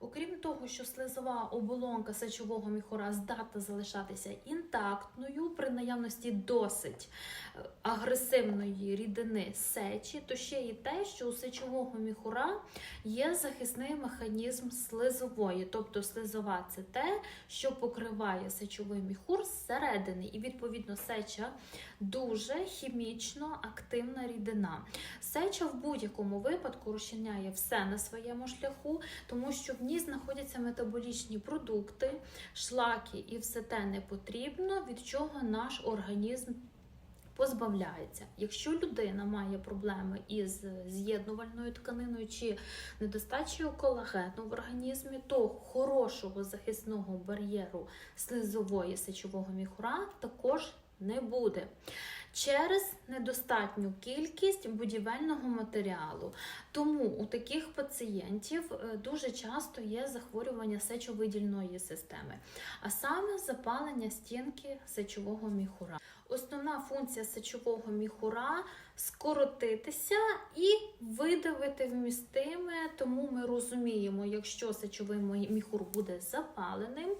Окрім того, що слизова оболонка сечового міхура здатна залишатися інтактною при наявності досить е, агресивної рідини сечі, то ще і те, що у сечового міхура є захисний механізм слизової, тобто слизова це те, що покриває сечовий міхур зсередини, і відповідно сеча дуже хімічно активна рідина. Сеча в будь-якому випадку розчиняє все на своєму шляху, тому що в ній знаходяться метаболічні продукти, шлаки і все те не потрібно, від чого наш організм позбавляється. Якщо людина має проблеми із з'єднувальною тканиною чи недостачею колагену в організмі, то хорошого захисного бар'єру слизової сечового міхура також не буде. Через недостатню кількість будівельного матеріалу. Тому у таких пацієнтів е, дуже часто є захворювання сечовидільної системи, а саме запалення стінки сечового міхура. Основна функція сечового міхура скоротитися і видавити вмістиме, тому ми розуміємо, якщо сечовий міхур буде запаленим,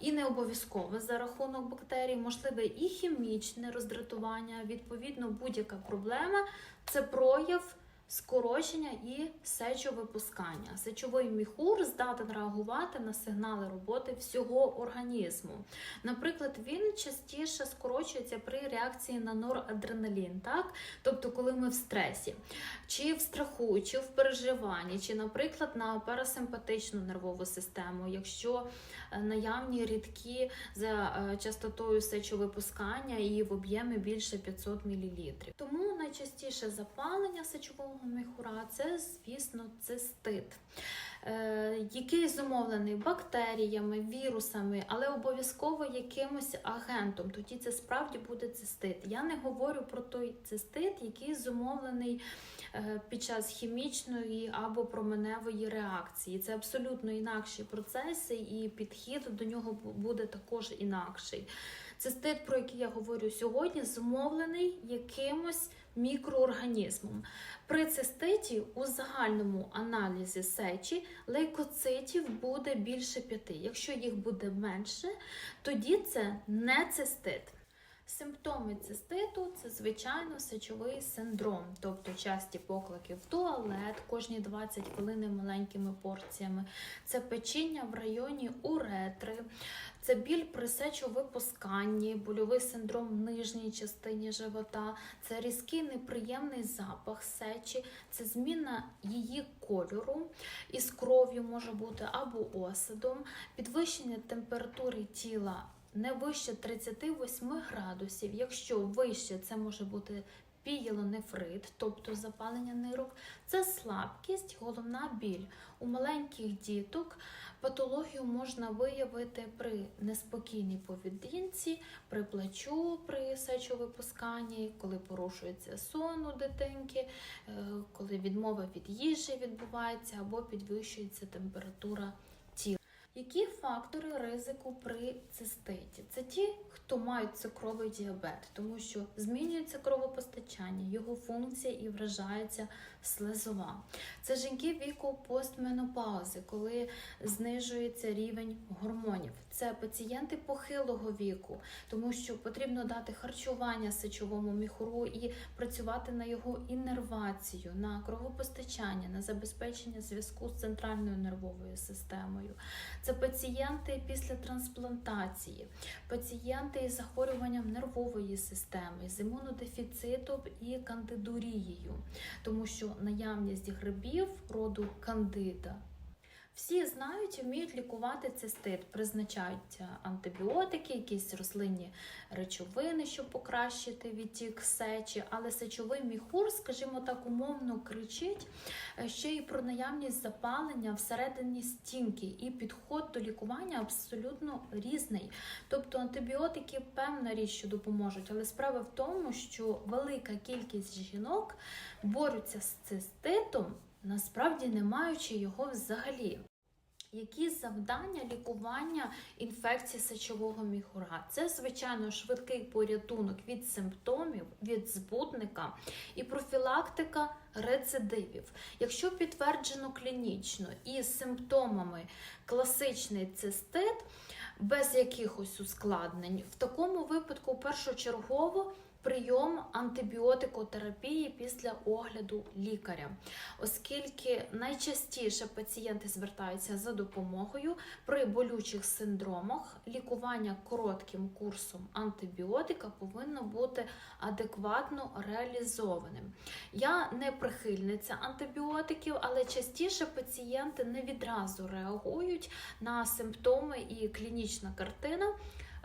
і не обов'язково за рахунок бактерій, можливе і хімічне роздратування, відповідно, будь-яка проблема це прояв. Скорочення і сечовипускання. Сечовий міхур здатен реагувати на сигнали роботи всього організму. Наприклад, він частіше скорочується при реакції на норадреналін, так? тобто, коли ми в стресі, чи в страху, чи в переживанні, чи, наприклад, на парасимпатичну нервову систему, якщо е, наявні рідкі за е, частотою сечовипускання і в об'ємі більше 500 мл. Тому найчастіше запалення сечового міхура це, звісно, цистит. Е, який зумовлений бактеріями, вірусами, але обов'язково якимось агентом. Тоді це справді буде цистит. Я не говорю про той цистит, який зумовлений е, під час хімічної або променевої реакції. Це абсолютно інакші процеси, і підхід до нього буде також інакший. Цистит, про який я говорю сьогодні, зумовлений якимось мікроорганізмом. При циститі у загальному аналізі сечі лейкоцитів буде більше п'яти. Якщо їх буде менше, тоді це не цистит. Симптоми циститу це звичайно сечовий синдром, тобто часті поклики в туалет кожні 20 хвилин маленькими порціями, це печіння в районі уретри, це біль при сечовипусканні, больовий синдром в нижній частині живота, це різкий неприємний запах сечі, це зміна її кольору із кров'ю може бути або осадом, підвищення температури тіла не вище 38 градусів. Якщо вище, це може бути пієлонефрит, тобто запалення нирок, це слабкість, головна біль. У маленьких діток патологію можна виявити при неспокійній поведінці, при плачу, при сечовипусканні, коли порушується сон у дитинки, е, коли відмова від їжі відбувається або підвищується температура. Які фактори ризику при циститі? Це ті, хто мають цукровий діабет, тому що змінюється кровопостачання, його функція і вражається слизова. Це жінки віку постменопаузи, коли знижується рівень гормонів. Це пацієнти похилого віку, тому що потрібно дати харчування сечовому міхуру і працювати на його іннервацію, на кровопостачання, на забезпечення зв'язку з центральною нервовою системою. Це пацієнти після трансплантації, пацієнти із захворюванням нервової системи, з імунодефіцитом і кандидурією, тому що наявність грибів роду кандида. Всі знають і вміють лікувати цистит, призначають антибіотики, якісь рослинні речовини, щоб покращити відтік сечі, але сечовий міхур, скажімо так, умовно кричить е, ще й про наявність запалення всередині стінки, і підход до лікування абсолютно різний. Тобто антибіотики певна річ, що допоможуть, але справа в тому, що велика кількість жінок борються з циститом, насправді не маючи його взагалі. Які завдання лікування інфекції сечового міхура? Це, звичайно, швидкий порятунок від симптомів, від збудника і профілактика рецидивів. Якщо підтверджено клінічно і з симптомами класичний цистит, без якихось ускладнень, в такому випадку першочергово прийом антибіотикотерапії після огляду лікаря, оскільки найчастіше пацієнти звертаються за допомогою при болючих синдромах. Лікування коротким курсом антибіотика повинно бути адекватно реалізованим. Я не прихильниця антибіотиків, але частіше пацієнти не відразу реагують на симптоми і клінічна картина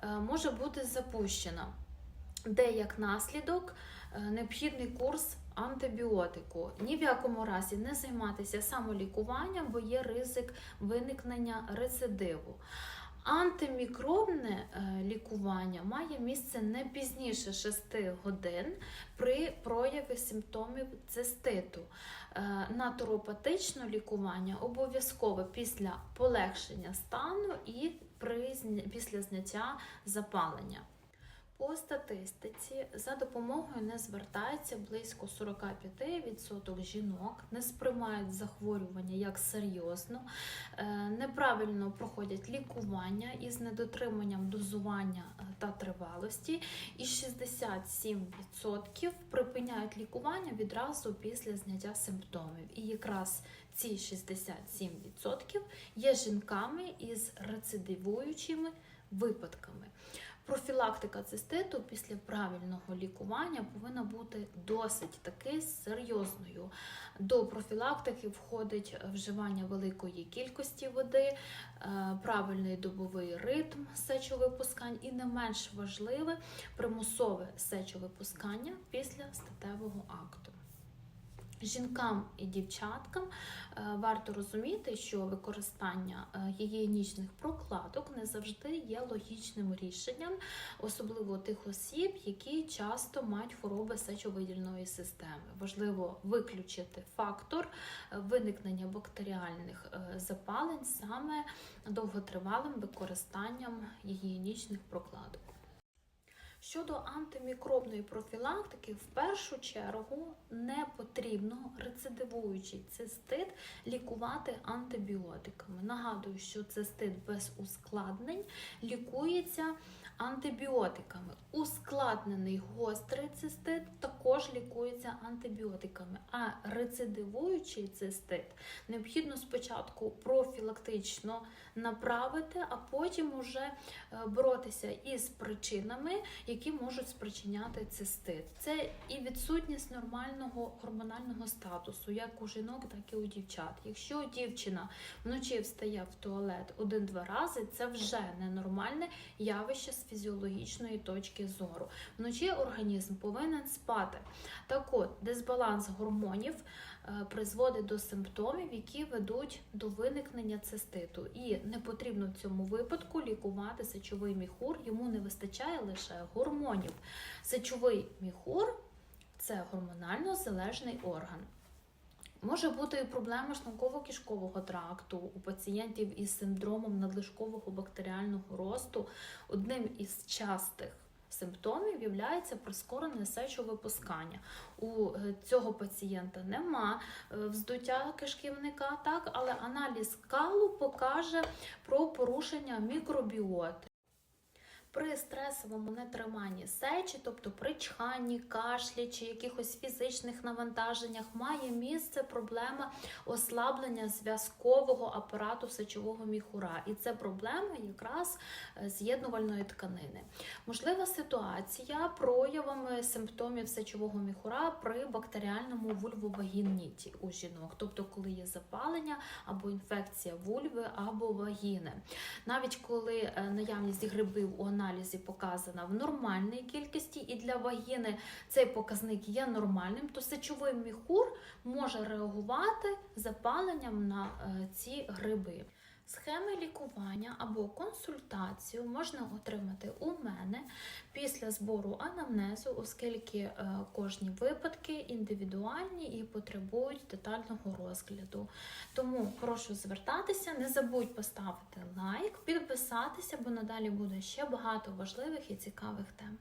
е, може бути запущена де як наслідок е, необхідний курс антибіотику. Ні в якому разі не займатися самолікуванням, бо є ризик виникнення рецидиву. Антимікробне е, лікування має місце не пізніше 6 годин при прояві симптомів циститу. Е, Натуропатичне лікування обов'язково після полегшення стану і після зняття запалення. По статистиці за допомогою не звертається близько 45% жінок, не сприймають захворювання як серйозно, е, неправильно проходять лікування із недотриманням дозування е, та тривалості, і 67% припиняють лікування відразу після зняття симптомів. І якраз ці 67% є жінками із рецидивуючими випадками. Профілактика циститу після правильного лікування повинна бути досить таки серйозною. До профілактики входить вживання великої кількості води, е, правильний добовий ритм сечовипускань і не менш важливе примусове сечовипускання після статевого акту. Жінкам і дівчаткам е, варто розуміти, що використання е, гігієнічних прокладок не завжди є логічним рішенням, особливо тих осіб, які часто мають хвороби сечовидільної системи. Важливо виключити фактор е, виникнення бактеріальних запалень саме довготривалим використанням гігієнічних прокладок. Щодо антимікробної профілактики, в першу чергу не потрібно рецидивуючий цистит лікувати антибіотиками. Нагадую, що цистит без ускладнень лікується антибіотиками. Ускладнений гострий цистит також лікується антибіотиками, а рецидивуючий цистит необхідно спочатку профілактично направити, а потім уже е, боротися із причинами, можуть спричиняти цистит. Це і відсутність нормального гормонального статусу, як у жінок, так і у дівчат. Якщо дівчина вночі встає в туалет один-два рази, це вже ненормальне явище з фізіологічної точки зору. Вночі організм повинен спати. Так от, дисбаланс гормонів е, призводить до симптомів, які ведуть до виникнення циститу. І не потрібно в цьому випадку лікувати сечовий міхур, йому не вистачає лише гормонів. Сечовий міхур це гормонально залежний орган. Може бути і проблема шлунково-кишкового тракту у пацієнтів із синдромом надлишкового бактеріального росту. Одним із частих симптомів є прискорене сечовипускання. У е, цього пацієнта нема е, вздуття кишківника, так, але аналіз калу покаже про порушення мікробіоти. При стресовому нетриманні сечі, тобто при чханні, кашлі чи якихось фізичних навантаженнях, має місце проблема ослаблення зв'язкового апарату сечового міхура. І це проблема якраз е, з'єднувальної тканини. Можлива ситуація проявами симптомів сечового міхура при бактеріальному вульвовагініті у жінок, тобто коли є запалення або інфекція вульви або вагіни. Навіть коли е, наявність грибів у аналізі показана в нормальній кількості, і для вагіни цей показник є нормальним, то сечовий міхур може реагувати запаленням на е, ці гриби. Схеми лікування або консультацію можна отримати у мене після збору анамнезу, оскільки е, кожні випадки індивідуальні і потребують детального розгляду. Тому прошу звертатися, не забудь поставити лайк, підписатися, бо надалі буде ще багато важливих і цікавих тем.